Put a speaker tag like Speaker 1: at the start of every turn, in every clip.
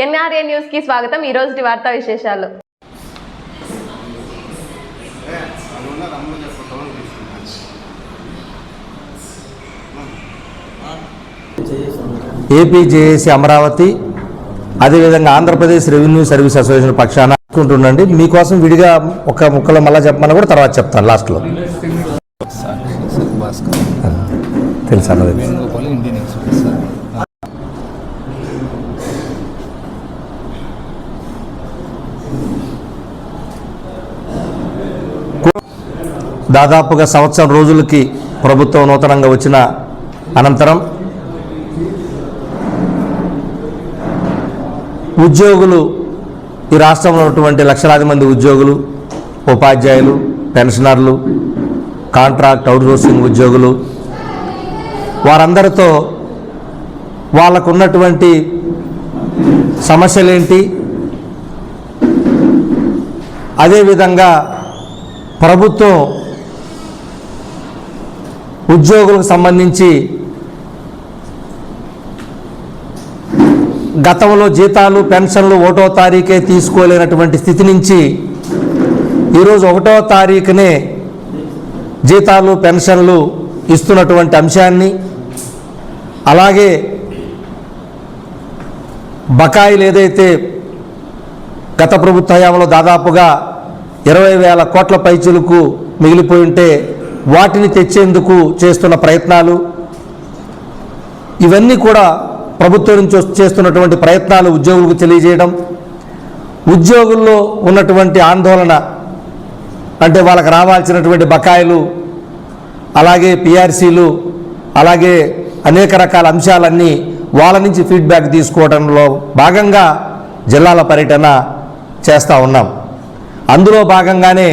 Speaker 1: NRA న్యూస్కి స్వాగతం. ఈ రోజు వార్తా విశేషాలు.
Speaker 2: ఏపీజేఏసీ అమరావతి అదేవిధంగా ఆంధ్రప్రదేశ్ రెవెన్యూ సర్వీస్ అసోసియేషన్ పక్షాన ఉంటుండండి మీకోసం విడిగా ఒక ముక్కలో మళ్ళీ చెప్పమని కూడా తర్వాత చెప్తాను లాస్ట్లో. తెలుసు దాదాపుగా సంవత్సరం రోజులకి ప్రభుత్వం నూతనంగా వచ్చిన అనంతరం ఉద్యోగులు ఈ రాష్ట్రంలో ఉన్నటువంటి లక్షలాది మంది ఉద్యోగులు ఉపాధ్యాయులు పెన్షనర్లు కాంట్రాక్ట్ అవుట్సోర్సింగ్ ఉద్యోగులు వారందరితో వాళ్ళకు ఉన్నటువంటి సమస్యలేంటి? అదేవిధంగా ప్రభుత్వం ఉద్యోగులకు సంబంధించి గతంలో జీతాలు పెన్షన్లు ఒకటో తారీఖే తీసుకోలేనటువంటి స్థితి నుంచి ఈరోజు ఒకటో తారీఖునే జీతాలు పెన్షన్లు ఇస్తున్నటువంటి అంశాన్ని అలాగే బకాయిలు ఏదైతే గత ప్రభుత్వ హయాంలో దాదాపుగా ఇరవై వేల కోట్ల పైచులకు మిగిలిపోయి ఉంటే వాటిని తెచ్చేందుకు చేస్తున్న ప్రయత్నాలు ఇవన్నీ కూడా ప్రభుత్వం నుంచి చేస్తున్నటువంటి ప్రయత్నాలు ఉద్యోగులకు తెలియజేయడం ఉద్యోగుల్లో ఉన్నటువంటి ఆందోళన అంటే వాళ్ళకి రావాల్సినటువంటి బకాయిలు అలాగే పిఆర్సీలు అలాగే అనేక రకాల అంశాలన్నీ వాళ్ళ నుంచి ఫీడ్బ్యాక్ తీసుకోవడంలో భాగంగా జిల్లాల పర్యటన చేస్తూ ఉన్నాం. అందులో భాగంగానే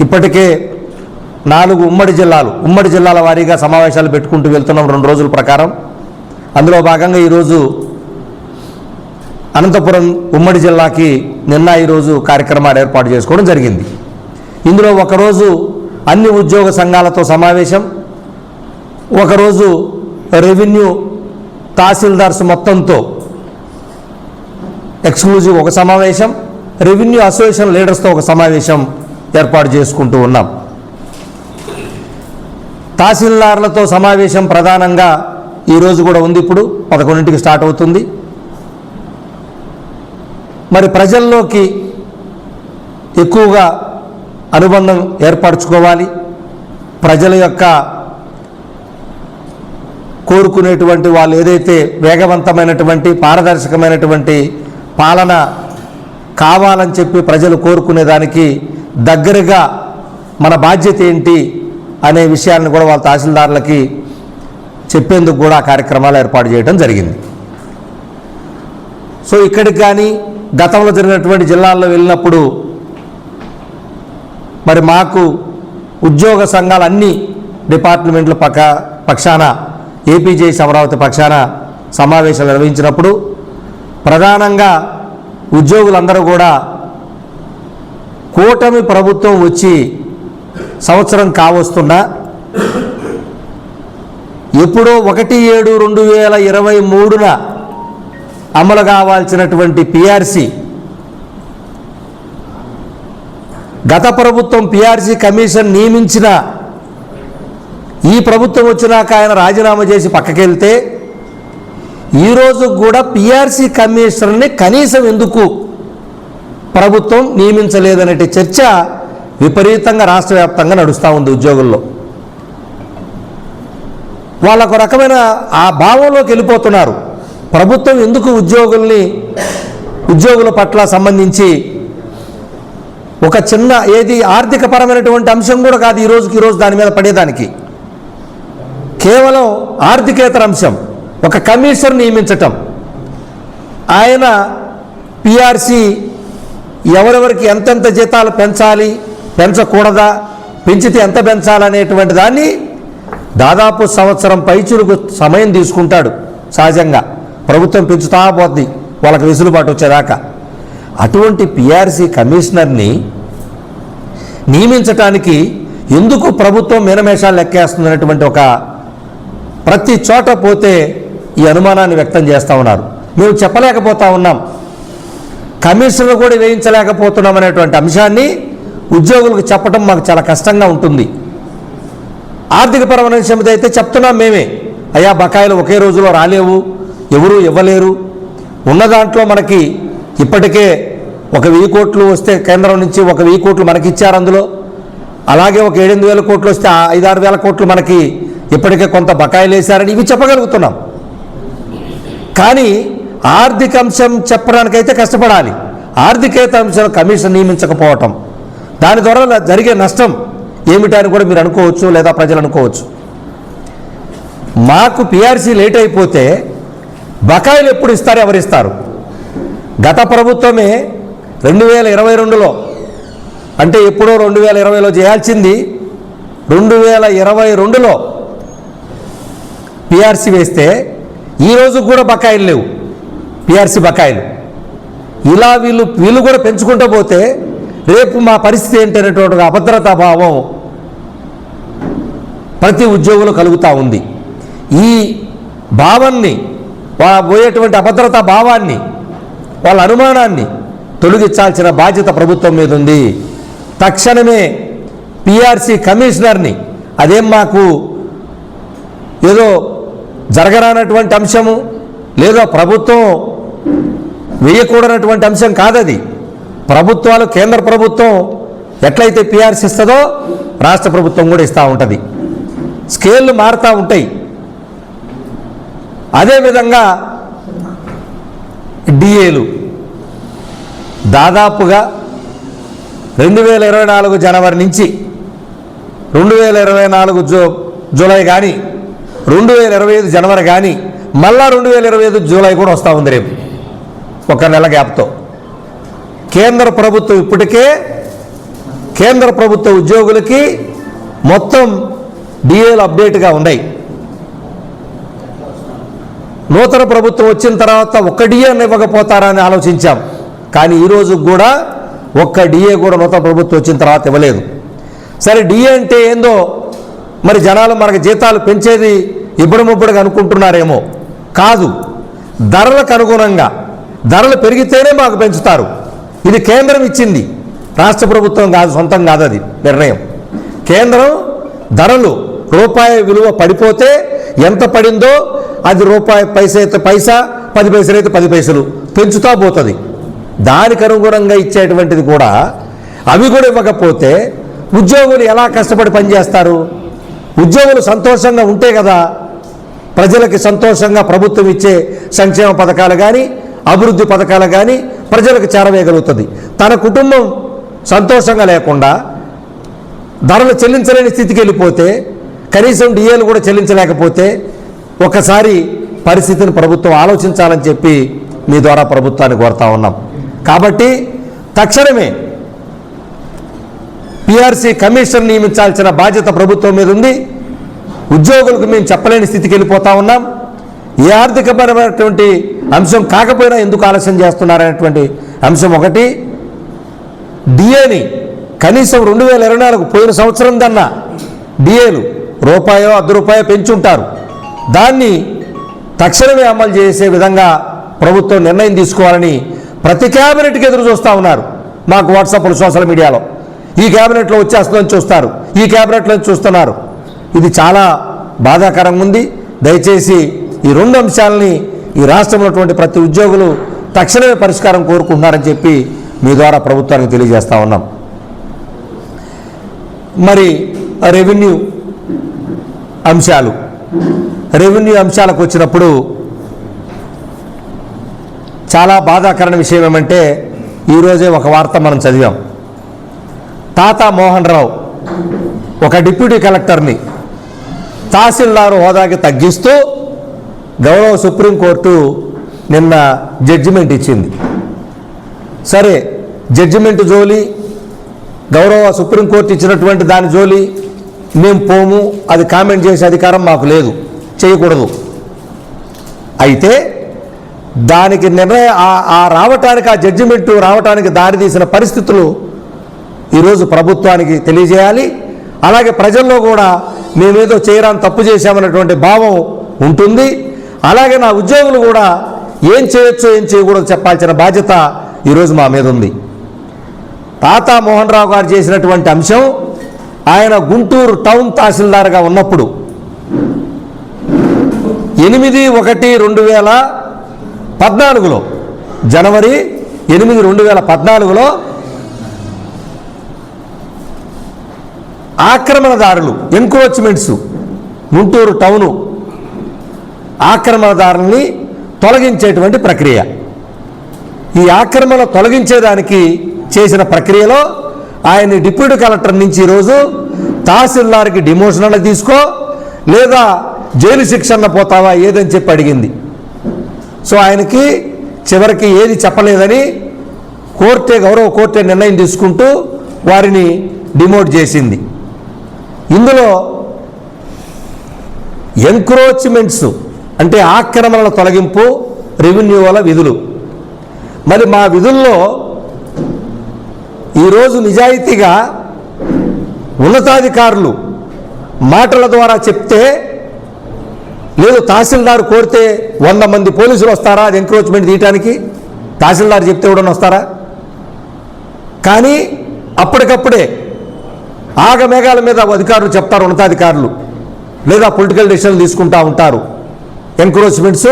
Speaker 2: ఇప్పటికే నాలుగు ఉమ్మడి జిల్లాలు ఉమ్మడి జిల్లాల వారీగా సమావేశాలు పెట్టుకుంటూ వెళ్తున్నాం రెండు రోజుల ప్రకారం. అందులో భాగంగా ఈరోజు అనంతపురం ఉమ్మడి జిల్లాకి నిన్న ఈరోజు కార్యక్రమాలు ఏర్పాటు చేసుకోవడం జరిగింది. ఇందులో ఒకరోజు అన్ని ఉద్యోగ సంఘాలతో సమావేశం ఒకరోజు రెవెన్యూ తహసీల్దార్స్ మొత్తంతో ఎక్స్క్లూజివ్ ఒక సమావేశం రెవెన్యూ అసోసియేషన్ లీడర్స్తో ఒక సమావేశం ఏర్పాటు చేసుకుంటూ ఉన్నాం. తహసీల్దార్లతో సమావేశం ప్రధానంగా ఈరోజు కూడా ఉంది ఇప్పుడు. పదకొండింటికి స్టార్ట్ అవుతుంది. మరి ప్రజల్లోకి ఎక్కువగా అనుబంధం ఏర్పరచుకోవాలి. ప్రజల యొక్క కోరుకునేటువంటి వాళ్ళు ఏదైతే వేగవంతమైనటువంటి పారదర్శకమైనటువంటి పాలన కావాలని చెప్పి ప్రజలు కోరుకునే దానికి దగ్గరగా మన బాధ్యత ఏంటి? అనే విషయాలను కూడా వాళ్ళ తహసీల్దార్లకి చెప్పేందుకు కూడా ఆ కార్యక్రమాలు ఏర్పాటు చేయడం జరిగింది. సో ఇక్కడికి కానీ గతంలో జరిగినటువంటి జిల్లాల్లో వెళ్ళినప్పుడు మరి మాకు ఉద్యోగ సంఘాలు అన్ని డిపార్ట్మెంట్ల పక్క పక్షాన ఏపీజేసి అమరావతి పక్షాన సమావేశాలు నిర్వహించినప్పుడు ప్రధానంగా ఉద్యోగులందరూ కూడా కూటమి ప్రభుత్వం వచ్చి సంవత్సరం కావస్తున్నా ఎప్పుడో ఒకటి ఏడు రెండు వేల ఇరవై మూడున అమలు కావాల్సినటువంటి పిఆర్సి గత ప్రభుత్వం పిఆర్సీ కమిషన్ నియమించిన ఈ ప్రభుత్వం వచ్చినాక ఆయన రాజీనామా చేసి పక్కకెళ్తే ఈరోజు కూడా పిఆర్సీ కమిషనర్ని కనీసం ఎందుకు ప్రభుత్వం నియమించలేదనే చర్చ విపరీతంగా రాష్ట్ర వ్యాప్తంగా నడుస్తూ ఉంది ఉద్యోగుల్లో. వాళ్ళకు రకమైన ఆ భావంలోకి వెళ్ళిపోతున్నారు. ప్రభుత్వం ఎందుకు ఉద్యోగుల్ని ఉద్యోగుల పట్ల సంబంధించి ఒక చిన్న ఏది ఆర్థిక పరమైనటువంటి అంశం కూడా కాదు ఈ రోజుకి ఈరోజు దాని మీద పడేదానికి. కేవలం ఆర్థికేతర అంశం ఒక కమిషనర్ నియమించటం. ఆయన పిఆర్సి ఎవరెవరికి ఎంతెంత జీతాలు పెంచాలి పెంచకూడదా? పెంచితే ఎంత పెంచాలనేటువంటి దాన్ని దాదాపు సంవత్సరం పైచులకు సమయం తీసుకుంటాడు సహజంగా. ప్రభుత్వం పెంచుతా పోతుంది వాళ్ళకి వెసులుబాటు వచ్చేదాకా. అటువంటి పిఆర్సీ కమిషనర్ని నియమించటానికి ఎందుకు ప్రభుత్వం మినమేషాలు లెక్కేస్తుందనేటువంటి ఒక ప్రతి చోట పోతే ఈ అనుమానాన్ని వ్యక్తం చేస్తూ ఉన్నారు. మేము చెప్పలేకపోతా ఉన్నాం. కమిషన్లు కూడా వేయించలేకపోతున్నాం అనేటువంటి అంశాన్ని ఉద్యోగులకు చెప్పడం మాకు చాలా కష్టంగా ఉంటుంది. ఆర్థిక పరమైన విషయం అయితే చెప్తున్నాం మేమే. అయ్యా బకాయిలు ఒకే రోజులో రాలేవు ఎవరూ ఇవ్వలేరు. ఉన్న దాంట్లో మనకి ఇప్పటికే ఒక వెయ్యి కోట్లు వస్తే కేంద్రం నుంచి ఒక వెయ్యి కోట్లు మనకి ఇచ్చారు అందులో. అలాగే ఒక ఏడెనిమిది వేల కోట్లు వస్తే ఐదారు వేల కోట్లు మనకి ఇప్పటికే కొంత బకాయిలు వేశారని ఇవి చెప్పగలుగుతున్నాం. కానీ ఆర్థిక అంశం చెప్పడానికైతే కష్టపడాలి. ఆర్థికేత అంశం కమిషన్ నియమించకపోవటం. దాని ద్వారా జరిగే నష్టం ఏమిటని కూడా మీరు అనుకోవచ్చు లేదా ప్రజలు అనుకోవచ్చు. మాకు పిఆర్సీ లేట్ అయిపోతే బకాయిలు ఎప్పుడు ఇస్తారు ఎవరిస్తారు గత ప్రభుత్వమే రెండు వేల ఇరవై రెండులో అంటే ఎప్పుడో రెండు వేల ఇరవైలో చేయాల్సింది రెండు వేల ఇరవై రెండులో పిఆర్సీ వేస్తే ఈరోజు కూడా బకాయిలు లేవు పిఆర్సీ బకాయిలు. ఇలా వీళ్ళు వీళ్ళు కూడా పెంచుకుంటూ పోతే రేపు మా పరిస్థితి ఏంటనేటువంటి అభద్రతా భావం ప్రతి ఉద్యోగులు కలుగుతూ ఉంది. ఈ భావాన్ని వా- పోయేటువంటి అభద్రతా భావాన్ని వాళ్ళ అనుమానాన్ని తొలగించాల్సిన బాధ్యత ప్రభుత్వం మీద ఉంది. తక్షణమే పిఆర్సీ కమిషనర్ని అదేం మాకు ఏదో జరగరానటువంటి అంశము లేదో ప్రభుత్వం వేయకూడనటువంటి అంశం కాదది. ప్రభుత్వాలు కేంద్ర ప్రభుత్వం ఎట్లయితే పిఆర్సీ ఇస్తుందో రాష్ట్ర ప్రభుత్వం కూడా ఇస్తూ ఉంటుంది. స్కేళ్ళు మారుతూ ఉంటాయి. అదేవిధంగా డిఏలు దాదాపుగా రెండు వేల ఇరవై నాలుగు జనవరి నుంచి రెండు వేల ఇరవై నాలుగు జూ జూలై కానీ రెండు వేల ఇరవై ఐదు జనవరి కానీ మళ్ళా రెండు వేల ఇరవై ఐదు జూలై కూడా వస్తూ ఉంది రేపు. ఒక నెల గ్యాప్తో. కేంద్ర ప్రభుత్వం ఇప్పటికే కేంద్ర ప్రభుత్వ ఉద్యోగులకి మొత్తం డిఏలు అప్డేట్గా ఉన్నాయి. నూతన ప్రభుత్వం వచ్చిన తర్వాత ఒక్క డిఏ ఇవ్వకపోతారని ఆలోచించాం. కానీ ఈరోజు కూడా ఒక్క డిఏ కూడా నూతన ప్రభుత్వం వచ్చిన తర్వాత ఇవ్వలేదు. సరే డిఏ అంటే ఏందో మరి జనాలు మనకు జీతాలు పెంచేది ఇప్పుడు అనుకుంటున్నారేమో. కాదు ధరలకు అనుగుణంగా ధరలు పెరిగితేనే మాకు పెంచుతారు. ఇది కేంద్రం ఇచ్చింది. రాష్ట్ర ప్రభుత్వం కాదు సొంతం కాదు అది నిర్ణయం. కేంద్రం ధరలు రూపాయి విలువ పడిపోతే ఎంత పడిందో అది రూపాయి పైస అయితే పైసా పది పైసలు అయితే పది పైసలు పెంచుతా పోతుంది. దానికి అనుగుణంగా ఇచ్చేటువంటిది కూడా అవి కూడా ఇవ్వకపోతే ఉద్యోగులు ఎలా కష్టపడి పనిచేస్తారు? ఉద్యోగులు సంతోషంగా ఉంటే కదా ప్రజలకి సంతోషంగా ప్రభుత్వం ఇచ్చే సంక్షేమ పథకాలు కానీ అభివృద్ధి పథకాలు కానీ ప్రజలకు చేరవేయగలుగుతుంది. తన కుటుంబం సంతోషంగా లేకుండా ధరలు చెల్లించలేని స్థితికి వెళ్ళిపోతే కనీసం డిఏలు కూడా చెల్లించలేకపోతే ఒకసారి పరిస్థితిని ప్రభుత్వం ఆలోచించాలని చెప్పి మీ ద్వారా ప్రభుత్వాన్ని కోరుతా ఉన్నాం. కాబట్టి తక్షణమే పిఆర్సీ కమిషన్ నియమించాల్సిన బాధ్యత ప్రభుత్వం మీద ఉంది. ఉద్యోగులకు మేము చెప్పలేని స్థితికి వెళ్ళిపోతా ఉన్నాం. ఏ ఆర్థికపరమైనటువంటి అంశం కాకపోయినా ఎందుకు ఆలస్యం చేస్తున్నారనేటువంటి అంశం ఒకటి. డిఏని కనీసం రెండు వేల ఇరవై నాలుగు పోయిన సంవత్సరం కన్నా డిఏలు రూపాయో అర్ధ రూపాయో పెంచుంటారు. దాన్ని తక్షణమే అమలు చేసే విధంగా ప్రభుత్వం నిర్ణయం తీసుకోవాలని ప్రతి క్యాబినెట్కి ఎదురు చూస్తూ ఉన్నారు మాకు వాట్సాప్లో సోషల్ మీడియాలో. ఈ క్యాబినెట్లో వచ్చేస్తుందని చూస్తారు. ఈ క్యాబినెట్లో చూస్తున్నారు. ఇది చాలా బాధాకరంగా ఉంది. దయచేసి ఈ రెండు అంశాలని ఈ రాష్ట్రంలో ఉన్నటువంటి ప్రతి ఉద్యోగులు తక్షణమే పరిష్కారం కోరుకుంటున్నారని చెప్పి మీ ద్వారా ప్రభుత్వానికి తెలియజేస్తా ఉన్నాం. మరి రెవెన్యూ అంశాలు. రెవెన్యూ అంశాలకు వచ్చినప్పుడు చాలా బాధాకరణ విషయం ఏమంటే ఈరోజే ఒక వార్త మనం చదివాం. తాత మోహన్ రావు ఒక డిప్యూటీ కలెక్టర్ని తహసీల్దారు హోదాకి తగ్గిస్తూ గౌరవ సుప్రీంకోర్టు నిన్న జడ్జిమెంట్ ఇచ్చింది. సరే జడ్జిమెంట్ జోలి గౌరవ సుప్రీంకోర్టు ఇచ్చినటువంటి దాని జోలి మేము పోము అది కామెంట్ చేసే అధికారం మాకు లేదు చేయకూడదు. అయితే దానికి నిర్ణయ ఆ- రావటానికి ఆ జడ్జిమెంట్ రావటానికి దారితీసిన పరిస్థితులు ఈరోజు ప్రభుత్వానికి తెలియజేయాలి. అలాగే ప్రజల్లో కూడా మేమేదో చేయరాని తప్పు చేశామన్నటువంటి భావం ఉంటుంది. అలాగే నా ఉద్యోగులు కూడా ఏం చేయొచ్చు ఏం చేయకూడదు చెప్పాల్సిన బాధ్యత ఈరోజు మా మీద ఉంది. తాత మోహన్ రావు గారు చేసినటువంటి అంశం ఆయన గుంటూరు టౌన్ తహసీల్దార్గా ఉన్నప్పుడు ఎనిమిది ఒకటి రెండు వేల పద్నాలుగులో జనవరి ఎనిమిది రెండు వేల పద్నాలుగులో ఆక్రమణదారులు ఎంక్రోచ్మెంట్స్ గుంటూరు టౌను ఆక్రమణదారుల్ని తొలగించేటువంటి ప్రక్రియ. ఈ ఆక్రమణ తొలగించేదానికి చేసిన ప్రక్రియలో ఆయన డిప్యూటీ కలెక్టర్ నుంచి ఈరోజు తహసీల్దార్కి డిమోషన్ అన్న తీసుకో లేదా జైలు శిక్ష అన్న పోతావా ఏదని చెప్పి అడిగింది. సో ఆయనకి చివరికి ఏది చెప్పలేదని కోర్టే గౌరవ కోర్టే నిర్ణయం తీసుకుంటూ వారిని డిమోట్ చేసింది. ఇందులో ఎంక్రోచ్మెంట్స్ అంటే ఆక్రమణల తొలగింపు రెవెన్యూల విధులు. మరి మా విధుల్లో ఈరోజు నిజాయితీగా ఉన్నతాధికారులు మాటల ద్వారా చెప్తే లేదు తహసీల్దార్ కోరితే వంద మంది పోలీసులు వస్తారా అది ఎంక్రోచ్మెంట్ తీయటానికి? తహసీల్దార్ చెప్తే కూడా వస్తారా? కానీ అప్పటికప్పుడే ఆగమేఘాల మీద అధికారులు చెప్తారు ఉన్నతాధికారులు. లేదా పొలిటికల్ డెసిషన్లు తీసుకుంటా ఉంటారు. ఎంక్రోచ్మెంట్స్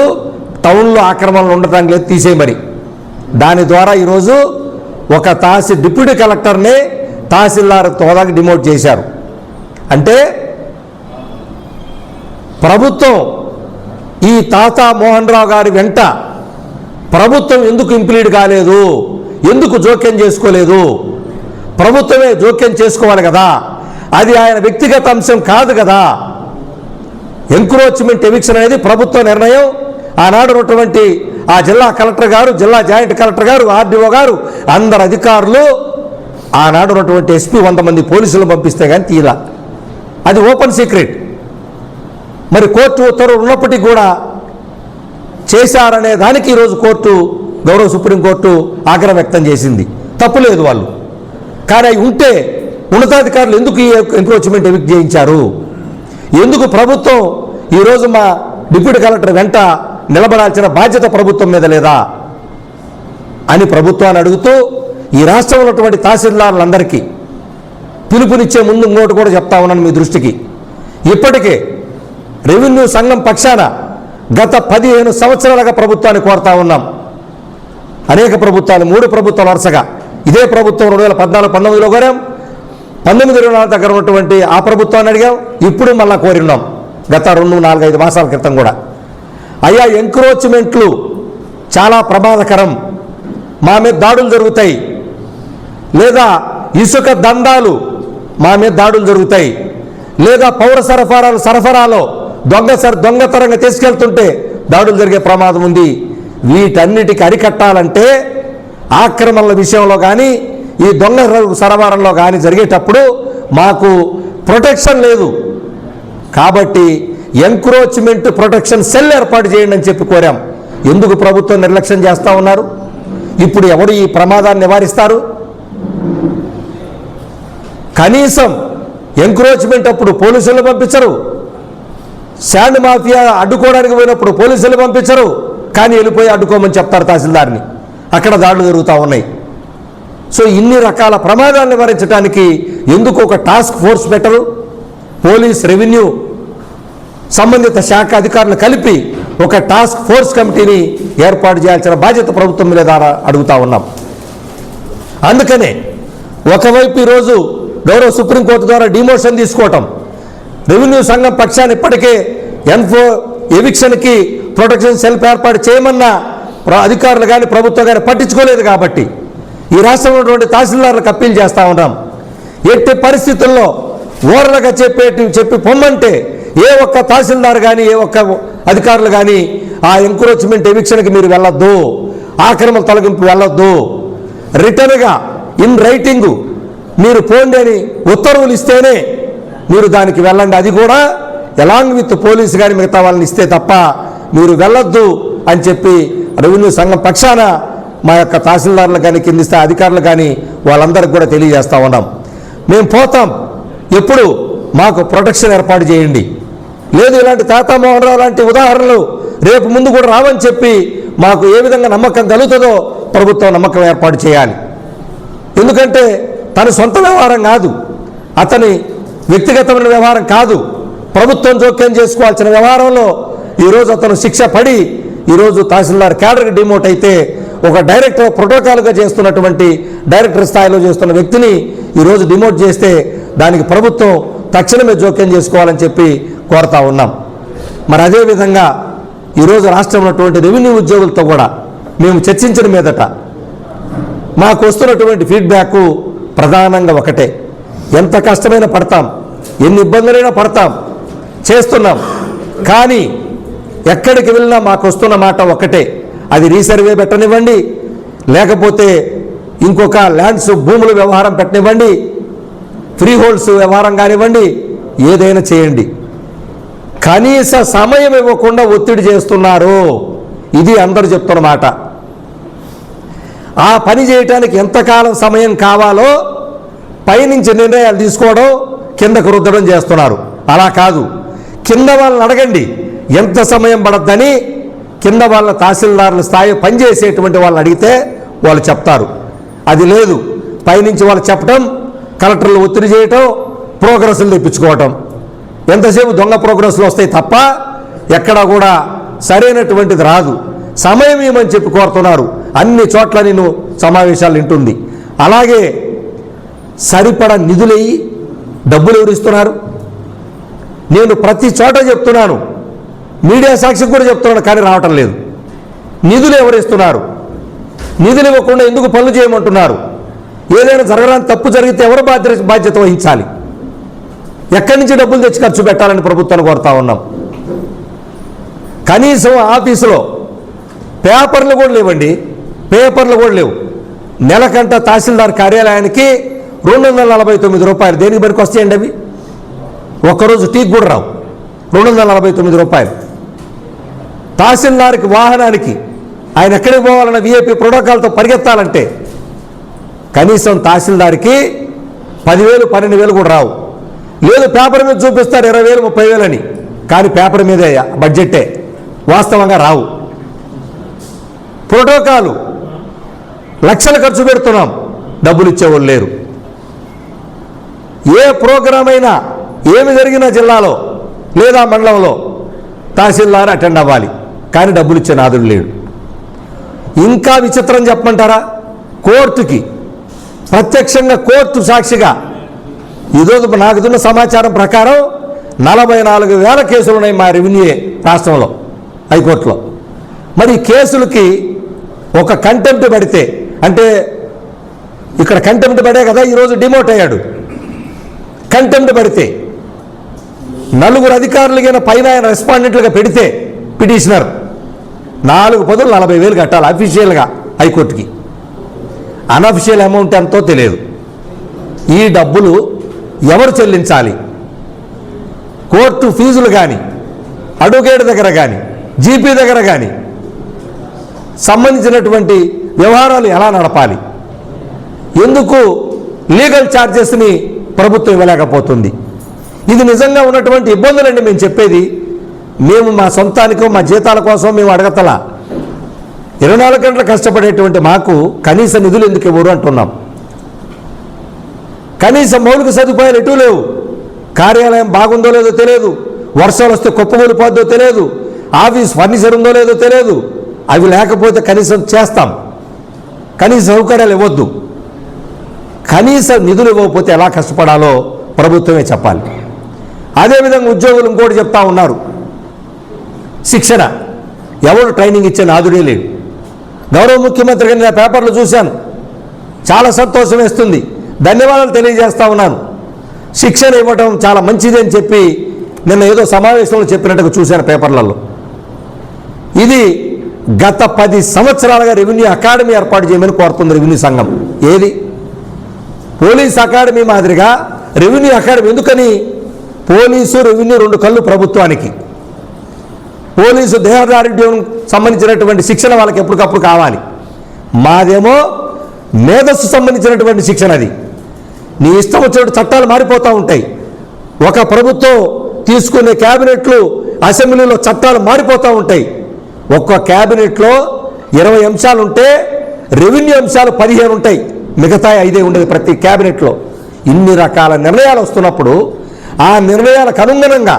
Speaker 2: టౌన్లో ఆక్రమణలు ఉండటం లేదు తీసేయమని దాని ద్వారా ఈరోజు ఒక తహసీల్ డిప్యూటీ కలెక్టర్ని తహసీల్దార్ హోదాకి డిమోట్ చేశారు. అంటే ప్రభుత్వం ఈ తాత మోహన్ రావు గారి వెంట ప్రభుత్వం ఎందుకు ఇంప్లీడ్ కాలేదు ఎందుకు జోక్యం చేసుకోలేదు? ప్రభుత్వమే జోక్యం చేసుకోవాలి కదా. అది ఆయన వ్యక్తిగత అంశం కాదు కదా. ఎంక్రోచ్మెంట్ ఎవిక్షన్ అనేది ప్రభుత్వ నిర్ణయం. ఆనాడు ఉన్నటువంటి ఆ జిల్లా కలెక్టర్ గారు జిల్లా జాయింట్ కలెక్టర్ గారు ఆర్డీఓ గారు అందరు అధికారులు ఆనాడు ఉన్నటువంటి ఎస్పీ వంద మంది పోలీసులు పంపిస్తే కానీ తీరా అది ఓపెన్ సీక్రెట్. మరి కోర్టు ఉత్తర్వులు ఉన్నప్పటికీ కూడా చేశారనే దానికి ఈరోజు కోర్టు గౌరవ సుప్రీంకోర్టు ఆగ్రహం వ్యక్తం చేసింది. తప్పులేదు వాళ్ళు. కానీ అవి ఉంటే ఉన్నతాధికారులు ఎందుకు ఈ ఎంక్రోచ్మెంట్ ఎవిక్ట్ చేయించారు? ఎందుకు ప్రభుత్వం ఈరోజు మా డిప్యూటీ కలెక్టర్ వెంట నిలబడాల్సిన బాధ్యత ప్రభుత్వం మీద లేదా అని ప్రభుత్వాన్ని అడుగుతూ ఈ రాష్ట్రంలో ఉన్నటువంటి తహసీల్దారులందరికీ పిలుపునిచ్చే ముందు ఇంకోటి కూడా చెప్తా ఉన్నాను మీ దృష్టికి. ఇప్పటికే రెవెన్యూ సంఘం పక్షాన గత పదిహేను సంవత్సరాలుగా ప్రభుత్వాన్ని కోరుతా ఉన్నాం. అనేక ప్రభుత్వాలు మూడు ప్రభుత్వాలు వరుసగా. ఇదే ప్రభుత్వం రెండు వేల పద్నాలుగు పంతొమ్మిదిలో కోరాం. పంతొమ్మిది ఇరవై నాలుగు దగ్గర ఉన్నటువంటి ఆ ప్రభుత్వాన్ని అడిగాం. ఇప్పుడు మళ్ళా కోరిన్నాం గత రెండు నాలుగైదు మాసాల క్రితం కూడా. అయ్యా ఎంక్రోచ్మెంట్లు చాలా ప్రమాదకరం. మా మీద దాడులు జరుగుతాయి. లేదా ఇసుక దందాలు మా మీద దాడులు జరుగుతాయి. లేదా పౌర సరఫరాలు సరఫరాలో దొంగ సర దొంగతరంగా తీసుకెళ్తుంటే దాడులు జరిగే ప్రమాదం ఉంది. వీటన్నిటికి అరికట్టాలంటే ఆక్రమణల విషయంలో కానీ ఈ దొంగ సరఫరాలో కానీ జరిగేటప్పుడు మాకు ప్రొటెక్షన్ లేదు. కాబట్టి ఎంక్రోచ్మెంట్ ప్రొటెక్షన్ సెల్ ఏర్పాటు చేయండి అని చెప్పి కోరాం. ఎందుకు ప్రభుత్వం నిర్లక్ష్యం చేస్తూ ఉన్నారు? ఇప్పుడు ఎవరు ఈ ప్రమాదాన్ని నివారిస్తారు? కనీసం ఎంక్రోచ్మెంట్ అప్పుడు పోలీసులు పంపించరు. శాండ్ మాఫియా అడ్డుకోవడానికి పోయినప్పుడు పోలీసులు పంపించరు. కానీ వెళ్ళిపోయి అడ్డుకోమని చెప్తారు తహసీల్దార్ని. అక్కడ దాడులు జరుగుతూ ఉన్నాయి. సో ఇన్ని రకాల ప్రమాదాలు నివారించడానికి ఎందుకు ఒక టాస్క్ ఫోర్స్ పెట్టరు? పోలీస్ రెవెన్యూ సంబంధిత శాఖ అధికారులు కలిపి ఒక టాస్క్ ఫోర్స్ కమిటీని ఏర్పాటు చేయాల్సిన బాధ్యత ప్రభుత్వం మీద ద్వారా అడుగుతా ఉన్నాం. అందుకనే ఒకవైపు ఈరోజు గౌరవ సుప్రీంకోర్టు ద్వారా డిమోషన్ తీసుకోవటం రెవెన్యూ సంఘం పక్షాన్ని ఇప్పటికే ఎన్ఫో ఎవిక్షన్కి ప్రొటెక్షన్ సెల్ఫ్ ఏర్పాటు చేయమన్న అధికారులు కానీ ప్రభుత్వం కానీ పట్టించుకోలేదు కాబట్టి ఈ రాష్ట్రంలో ఉన్నటువంటి తహసీల్దారులకు అప్పీల్ చేస్తూ ఉన్నాం. ఎట్టి పరిస్థితుల్లో ఓరలుగా చెప్పేటి చెప్పి పొమ్మంటే ఏ ఒక్క తహసీల్దార్ కానీ ఏ ఒక్క అధికారులు కానీ ఆ ఎంక్రోచ్మెంట్ ఎవిక్షన్కి మీరు వెళ్ళొద్దు. ఆక్రమణ తొలగింపు వెళ్ళొద్దు. రిటర్న్గా ఇన్ రైటింగు మీరు పోండి అని ఉత్తర్వులు ఇస్తేనే మీరు దానికి వెళ్ళండి. అది కూడా ఎలాంగ్ విత్ పోలీసు కానీ మిగతా వాళ్ళని ఇస్తే తప్ప మీరు వెళ్ళొద్దు అని చెప్పి రెవెన్యూ సంఘం పక్షాన మా యొక్క తహసీల్దారులు కానీ కింది స్థాయి అధికారులు కానీ వాళ్ళందరికి కూడా తెలియజేస్తూ ఉన్నాం. మేము పోతాం. ఎప్పుడు మాకు ప్రొటెక్షన్ ఏర్పాటు చేయండి. లేదు ఇలాంటి తాత మోహన్ రావు లాంటి ఉదాహరణలు రేపు ముందు కూడా రావని చెప్పి మాకు ఏ విధంగా నమ్మకం కలుగుతుందో ప్రభుత్వం నమ్మకం ఏర్పాటు చేయాలి. ఎందుకంటే తన సొంత వ్యవహారం కాదు అతని వ్యక్తిగతమైన వ్యవహారం కాదు. ప్రభుత్వం జోక్యం చేసుకోవాల్సిన వ్యవహారంలో ఈరోజు అతను శిక్ష పడి ఈరోజు తహసీల్దార్ క్యాడర్కి డిమోట్ అయితే ఒక డైరెక్టర్ ప్రోటోకాల్గా చేస్తున్నటువంటి డైరెక్టర్ స్థాయిలో చేస్తున్న వ్యక్తిని ఈరోజు డిమోట్ చేస్తే దానికి ప్రభుత్వం తక్షణమే జోక్యం చేసుకోవాలని చెప్పి కోరుతా ఉన్నాం. మరి అదేవిధంగా ఈరోజు రాష్ట్రంలో ఉన్నటువంటి రెవెన్యూ ఉద్యోగులతో కూడా మేము చర్చించిన మీదట మాకు వస్తున్నటువంటి ఫీడ్బ్యాక్ ప్రధానంగా ఒకటే. ఎంత కష్టమైనా పడతాం ఎన్ని ఇబ్బందులైనా పడతాం చేస్తున్నాం. కానీ ఎక్కడికి వెళ్ళినా మాకు వస్తున్న మాట ఒకటే. అది రీసర్వే పెట్టనివ్వండి లేకపోతే ఇంకొక ల్యాండ్స్ భూముల వ్యవహారం పెట్టనివ్వండి ఫ్రీ హోల్డ్స్ వ్యవహారం కానివ్వండి ఏదైనా చేయండి. కనీస సమయం ఇవ్వకుండా ఒత్తిడి చేస్తున్నారు. ఇది అందరూ చెప్తున్నమాట ఆ పని చేయటానికి ఎంతకాలం సమయం కావాలో పైనుంచి నిర్ణయాలు తీసుకోవడం కిందకు రుద్దడం చేస్తున్నారు. అలా కాదు. కింద వాళ్ళని అడగండి. ఎంత సమయం పడద్దని కింద వాళ్ళ తహసీల్దారుల స్థాయి పనిచేసేటువంటి వాళ్ళని అడిగితే వాళ్ళు చెప్తారు. అది లేదు. పైనుంచి వాళ్ళు చెప్పడం కలెక్టర్లు ఒత్తిడి చేయటం ప్రోగ్రెస్లు తెప్పించుకోవటం. ఎంతసేపు దొంగ ప్రోగ్రెస్లు వస్తాయి తప్ప ఎక్కడా కూడా సరైనటువంటిది రాదు. సమయం ఏమని చెప్పి కోరుతున్నారు? అన్ని చోట్ల నేను సమావేశాలు వింటుంది. అలాగే సరిపడ నిధులయ్యి డబ్బులు ఎవరిస్తున్నారు నేను ప్రతి చోట చెప్తున్నాను. మీడియా సాక్షి కూడా చెప్తున్నాను కానీ రావటం లేదు. నిధులు ఎవరు ఇస్తున్నారు? నిధులు ఇవ్వకుండా ఎందుకు పనులు చేయమంటున్నారు? ఏదైనా జరగడానికి తప్పు జరిగితే ఎవరు బాధ్యత బాధ్యత వహించాలి? ఎక్కడి నుంచి డబ్బులు తెచ్చి ఖర్చు పెట్టాలని ప్రభుత్వాన్ని కోరుతా ఉన్నాం. కనీసం ఆఫీసులో పేపర్లు కూడా లేవండి. పేపర్లు కూడా లేవు. నెలకంట తహసీల్దార్ కార్యాలయానికి రెండు వందల నలభై తొమ్మిది రూపాయలు. దేనికి బరికి వస్తాయండి అవి? ఒక్కరోజు టీకి కూడా రావు. రెండు వందల నలభై తొమ్మిది రూపాయలు. తహసీల్దార్కి వాహనానికి ఆయన ఎక్కడికి పోవాలన్న విఐపి ప్రోటోకాల్తో పరిగెత్తాలంటే కనీసం తహసీల్దార్కి పదివేలు పన్నెండు వేలు కూడా రావు. లేదు పేపర్ మీద చూపిస్తారు ఇరవై వేలు ముప్పై వేలు అని. కానీ పేపర్ మీదే బడ్జెట్టే వాస్తవంగా రావు. ప్రోటోకాలు. లక్షలు ఖర్చు పెడుతున్నాం. డబ్బులు ఇచ్చేవాళ్ళు లేరు. ఏ ప్రోగ్రాం అయినా ఏమి జరిగినా జిల్లాలో లేదా మండలంలో తహసీల్దార్ అటెండ్ అవ్వాలి. కానీ డబ్బులు ఇచ్చే నాదుడు లేడు. ఇంకా విచిత్రం చెప్పమంటారా? కోర్టుకి ప్రత్యక్షంగా కోర్టు సాక్షిగా ఈరోజు నాకుతున్న సమాచారం ప్రకారం నలభై నాలుగు వేల కేసులు ఉన్నాయి మా రెవెన్యూ రాష్ట్రంలో హైకోర్టులో. మరి ఈ కేసులకి ఒక కంటెంప్ట్ పడితే అంటే ఇక్కడ కంటెంప్ట్ పడే కదా ఈరోజు డిమోట్ అయ్యాడు. కంటెంప్ట్ పడితే నలుగురు అధికారులకైనా పైన ఆయన రెస్పాండెంట్లుగా పెడితే పిటిషనర్ నాలుగు పదులు నలభై వేలు కట్టాలి అఫీషియల్గా హైకోర్టుకి. అనఫిషియల్ అమౌంట్ ఎంతో తెలియదు. ఈ డబ్బులు ఎవరు చెల్లించాలి? కోర్టు ఫీజులు కానీ అడ్వకేట్ దగ్గర కానీ జీపీ దగ్గర కానీ సంబంధించినటువంటి వ్యవహారాలు ఎలా నడపాలి? ఎందుకు లీగల్ ఛార్జెస్ని ప్రభుత్వం ఇవ్వలేకపోతుంది? ఇది నిజంగా ఉన్నటువంటి ఇబ్బందులండి మేము చెప్పేది. మేము మా సొంతానికో మా జీతాల కోసం మేము అడగతలా. ఇరవై నాలుగు గంటలు కష్టపడేటువంటి మాకు కనీస నిధులు ఎందుకు ఇవ్వరు అంటున్నాం. కనీసం మౌలిక సదుపాయాలు ఎటు లేవు. కార్యాలయం బాగుందో లేదో తెలియదు. వర్షాలు వస్తే కుప్పకూలిపోద్దో తెలియదు. ఆఫీస్ ఫర్నిచర్ ఉందో లేదో తెలియదు. అవి లేకపోతే కనీసం చేస్తాం. కనీస సౌకర్యాలు ఇవ్వద్దు. కనీస నిధులు ఇవ్వకపోతే ఎలా కష్టపడాలో ప్రభుత్వమే చెప్పాలి. అదేవిధంగా ఉద్యోగులు ఇంకోటి చెప్తా ఉన్నారు. శిక్షణ. ఎవరు ట్రైనింగ్ ఇచ్చే నాదుడే లేడు. గౌరవ ముఖ్యమంత్రి గారిని నేను పేపర్లు చూశాను. చాలా సంతోషం వేస్తుంది. ధన్యవాదాలు తెలియజేస్తా ఉన్నాను. శిక్షణ ఇవ్వటం చాలా మంచిది అని చెప్పి నిన్న ఏదో సమావేశంలో చెప్పినట్టుగా చూశాను పేపర్లలో. ఇది గత పది సంవత్సరాలుగా రెవెన్యూ అకాడమీ ఏర్పాటు చేయమని కోరుతుంది రెవెన్యూ సంఘం. ఏది? పోలీస్ అకాడమీ మాదిరిగా రెవెన్యూ అకాడమీ ఎందుకని? పోలీసు రెవెన్యూ రెండు కళ్ళు ప్రభుత్వానికి. పోలీసు దేహదారుఢ్యం సంబంధించినటువంటి శిక్షణ వాళ్ళకి ఎప్పటికప్పుడు కావాలి. మాదేమో మేధస్సు సంబంధించినటువంటి శిక్షణ అది. నీ ఇష్టం వచ్చినట్టు చట్టాలు మారిపోతూ ఉంటాయి. ఒక ప్రభుత్వం తీసుకునే క్యాబినెట్లు అసెంబ్లీలో చట్టాలు మారిపోతూ ఉంటాయి. ఒక్క క్యాబినెట్లో ఇరవై అంశాలు ఉంటే రెవెన్యూ అంశాలు పదిహేను ఉంటాయి. మిగతా ఐదే ఉండేది ప్రతి క్యాబినెట్లో. ఇన్ని రకాల నిర్ణయాలు వస్తున్నప్పుడు ఆ నిర్ణయాలకు అనుగుణంగా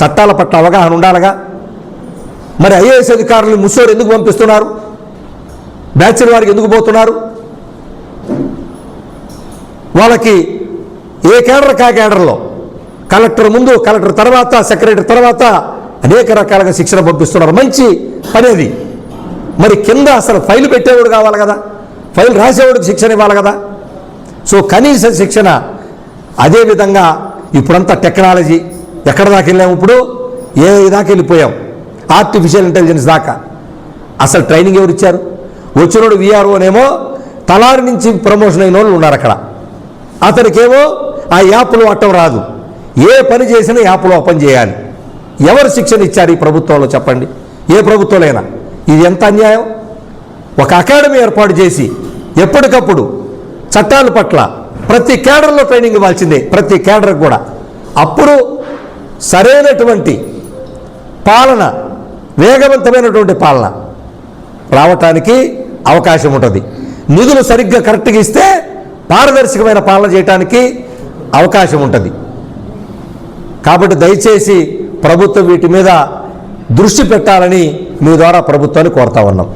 Speaker 2: చట్టాల పట్ల అవగాహన ఉండాలిగా. మరి ఐఏఎస్ అధికారులు ముసోరు ఎందుకు పంపిస్తున్నారు? బ్యాచులర్ వారికి ఎందుకు పోతున్నారు? వాళ్ళకి ఏ కేడర్ కా కేడర్లో కలెక్టర్ ముందు కలెక్టర్ తర్వాత సెక్రటరీ తర్వాత అనేక రకాలుగా శిక్షణ పంపిస్తున్నారు. మంచి పని మరి కింద అసలు ఫైల్ పెట్టేవాడు కావాలి కదా? ఫైల్ రాసేవాడికి శిక్షణ ఇవ్వాలి కదా? సో కనీస శిక్షణ అదేవిధంగా ఇప్పుడంతా టెక్నాలజీ ఎక్కడ దాకా వెళ్ళాము ఇప్పుడు? ఏ దాకా వెళ్ళిపోయాం? ఆర్టిఫిషియల్ ఇంటెలిజెన్స్ దాకా. అసలు ట్రైనింగ్ ఎవరు ఇచ్చారు వచ్చినోడు విఆర్ఓనేమో తలారి నుంచి ప్రమోషన్ అయిన వాళ్ళు ఉన్నారు అక్కడ. అతనికేమో ఆ యాప్లో అట్టం రాదు. ఏ పని చేసినా యాప్లో ఓపెన్ చేయాలి. ఎవరు శిక్షణ ఇచ్చారు ఈ ప్రభుత్వంలో చెప్పండి? ఏ ప్రభుత్వంలోనైనా ఇది ఎంత అన్యాయం? ఒక అకాడమీ ఏర్పాటు చేసి ఎప్పటికప్పుడు చట్టాల పట్ల ప్రతి కేడర్లో ట్రైనింగ్ ఇవ్వాల్సిందే ప్రతి కేడర్ కూడా. అప్పుడు సరైనటువంటి పాలన వేగవంతమైనటువంటి పాలన రావటానికి అవకాశం ఉంటుంది. నిధులు సరిగ్గా కరెక్ట్గా ఇస్తే పారదర్శకమైన పాలన చేయడానికి అవకాశం ఉంటుంది. కాబట్టి దయచేసి ప్రభుత్వం వీటి మీద దృష్టి పెట్టాలని మీ ద్వారా ప్రభుత్వాన్ని కోరుతా ఉన్నాం.